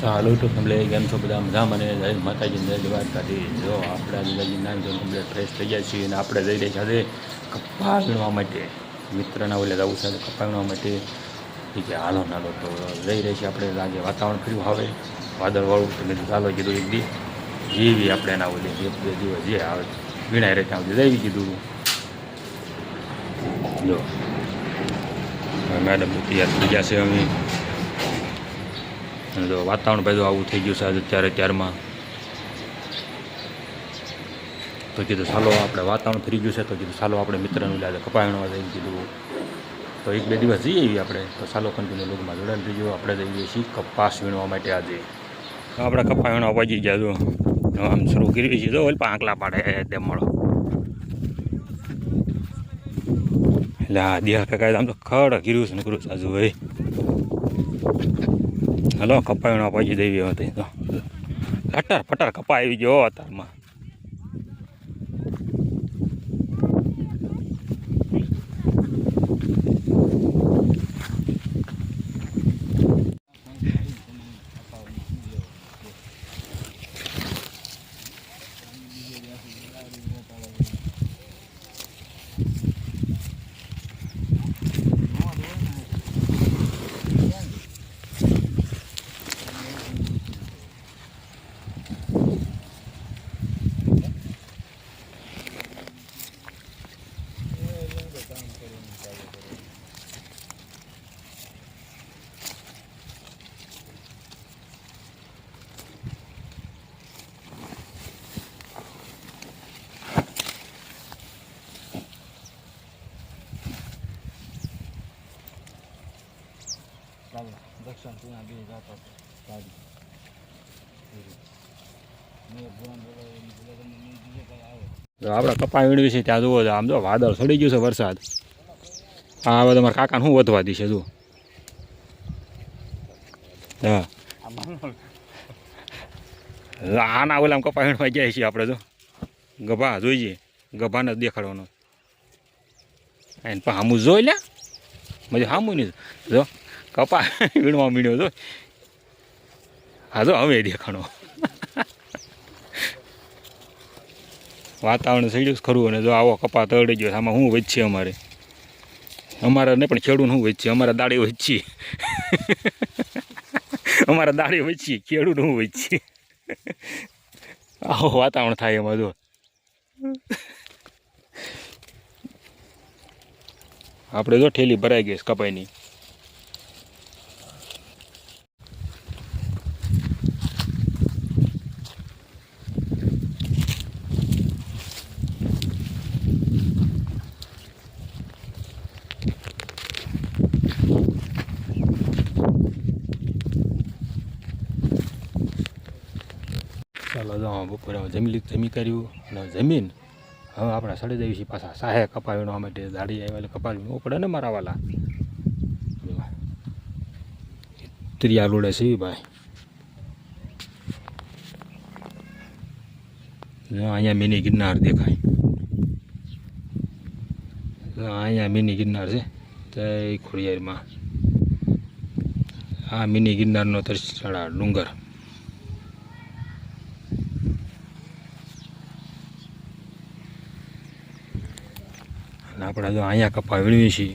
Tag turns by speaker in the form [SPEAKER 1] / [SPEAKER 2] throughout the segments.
[SPEAKER 1] સારું તો કમ્પ્લેટ કેમ છો બધા મજા મને જય માતાજી જય દ્વારકાથી જો આપણે આજુબાજુ નામ જો કમ્પ્લેટ ફ્રેશ થઈ જાય છીએ અને આપણે જઈ રહ્યા છે કપ્પા વીણવા માટે. મિત્રના ઓલે જવું છે કપ્પા માટે. એ કે હાલો નાલો તો જઈ રહી છીએ આપણે. આજે વાતાવરણ ફર્યું હવે. વાદળવાળું તો મેં ચાલો કીધું એક દી. જેવી આપણે એના ઓલે જે બે દિવસ જે આવે વીણાઈ રહે ત્યાં સુધી જઈ કીધું. જો. મેડમ તૈયાર થઈ ગયા છે અમે. અને જો વાતાવરણ બધું આવું થઈ ગયું છે આજે અત્યારે ત્યારમાં. તો કીધું, ચાલો આપણે વાતાવરણ ફરી ગયું છે. તો કીધું, ચાલો આપણે મિત્રનું લાગે કપાયણવા જઈને કીધું. તો એક બે દિવસ જઈએ એવી આપણે. તો ચાલો કંટીન્યુ જોડાણ થઈ ગયો. આપણે જઈએ છીએ કપાસ વીણવા માટે આજે. તો આપણે કપા વીણવા પહોંચી ગયા જો. આમ શરૂ કરી છીએ. તો ઓલ આંકલા પાડે મળો. એટલે આ દેહ કાકા આમ તો ખડ કર્યું છે નકરું સાજુ ભાઈ. હલો કપાયું પછી દેવી હતી તો. પટાર પટાર કપા આવી ગયો અત્યારમાં
[SPEAKER 2] ચાલો દક્ષિણ પૂના બે
[SPEAKER 1] tadi આપણે કપા વીણવી છે ત્યાં જુઓ આમ જો વાદળ સડી ગયું છે વરસાદ. હા હવે તમારા કાકાને શું વધવા દીશે જુઓ. હા. આના ઓલા કપા વીણવા જાય છીએ આપણે જો ગભા જોઈએ. ગભાને જ દેખાડવાનો. એને પણ હામું જોઈ લે. મજા હામું નહીં. જો. કપા વીણવા મીણ્યો હતો હા, જો, હવે દેખાણો. વાતાવરણ સડ્યું છે ખરું, અને જો આવો કપા તળી ગયો આમાં શું વચ્ચે અમારે? અમારે નહીં પણ ખેડૂત શું વચ્ચે? અમારા દાળી વચ્ચે. અમારા દાડી વચ્ચે, ખેડૂત શું વચ્ચે? આવો વાતાવરણ થાય એમાં, જો. આપણે જો ઠેલી ભરાઈ ગઈ કપાઈની. ચાલો જો બપોરે હવે જમી લીધું, જમી કર્યું અને જમીન હવે આપણે સડી જઈએ છીએ પાછા સાહે કપા વીણવા માટે દાડી આવ્યા એટલે ઉપડે પડે ને મારા વાલા. ત્રિયા લોડે છે ભાઈ. અહીંયા મિની ગિરનાર દેખાય. અહીંયા મિની ગિરનાર છે જય ખોડિયારમાં. આ મિની ગિરનારનો તરસાળા ડુંગર અને આપણે જો અહીંયા કપા વીણવી છીએ.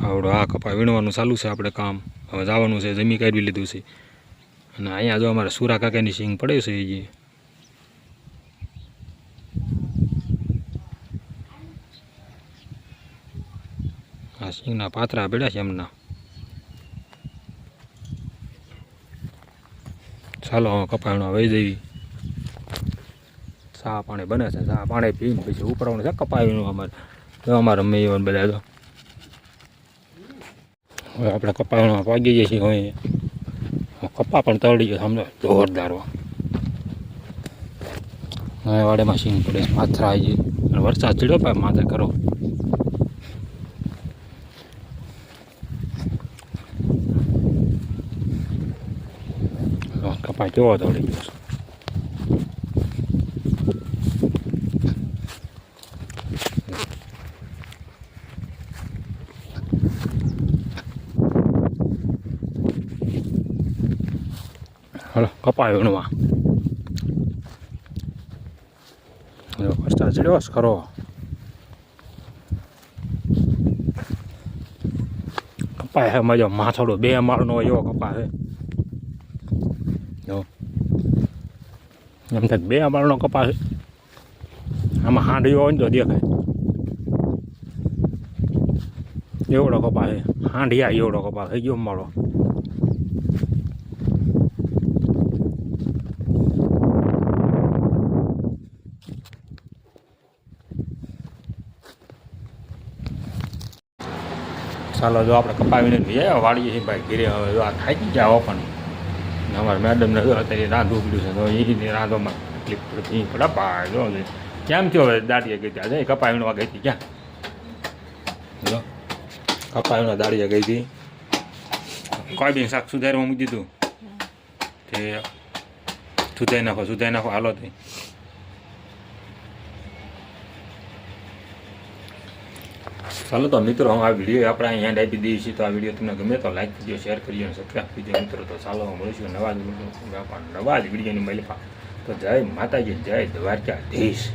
[SPEAKER 1] આવડો આ કપા વીણવાનું ચાલુ છે આપણે કામ. હવે જવાનું છે, જમી કાઢવી લીધું છે. અને અહીંયા જો અમારે સુરા કાકાની સિંગ પડે છે એ આ સિંગના પાત્રા પડ્યા છે એમના. ચાલો, હવે કપા વીણવા વહી જઈએ ચા પાણી બને છે સા પાણી પીને પછી ઉપરાવણ છે કપાવીનું અમારે. તો અમારે મેં બધા તો હવે આપણે કપાવીમાં પાગી જઈએ છીએ હવે. કપા પણ તળી ગયો સમજો જોરદાર હવે વાડેમાં સીન પડે માથરા આવી જાય. અને વરસાદ ચડ્યો પાય માથે કરો કપાઈ કપા કેવો તળી ગયો હલો, કપાય વીણવા જો કષ્ટા ચડ્યો ખરો. કપાય હે મજો માથાડો બે માળનો એવો કપાય હે જો. એમ થાય બે માળનો કપાય છે. આમાં હાંડીઓ હોય ને તો દેખાય. એવડો કપા છે. હાંડિયા એવડો કપા થઈ ગયો મારો ચાલો જો આપણે કપાવીને લઈએ, વાળીએ છીએ ભાઈ, ઘીરે હવે જો આ થાકી ગયા પણ અમારા મેડમને જો અત્યારે રાંધવું પડ્યું છે, તો એ રાંધવામાં તકલીફ પડતી પડે જો કેમ થયો હવે દાડીએ ગઈ ત્યાં જઈ કપાવીને ગઈ હતી ક્યાં? જો, કપાવીને દાડીએ ગઈ હતી. કોઈ બી શાક સુધારવા મૂકી દીધું. તે સુધાઈ નાખો સુધાઈ નાખો, હાલો તે. ચાલો તો મિત્રો, હું આ વીડિયો આપણે અહીંયા આપી દઈએ છીએ. તો આ વીડિયો તમને ગમે તો લાઈક કરજો શેર કરજો અને સબસ્ક્રાઈબ કરજો. મિત્રો, તો ચાલો હું મળીશું નવા જ નવા જ વિડીયોની મળી તો જય માતાજી, જય દ્વારકાધીશ.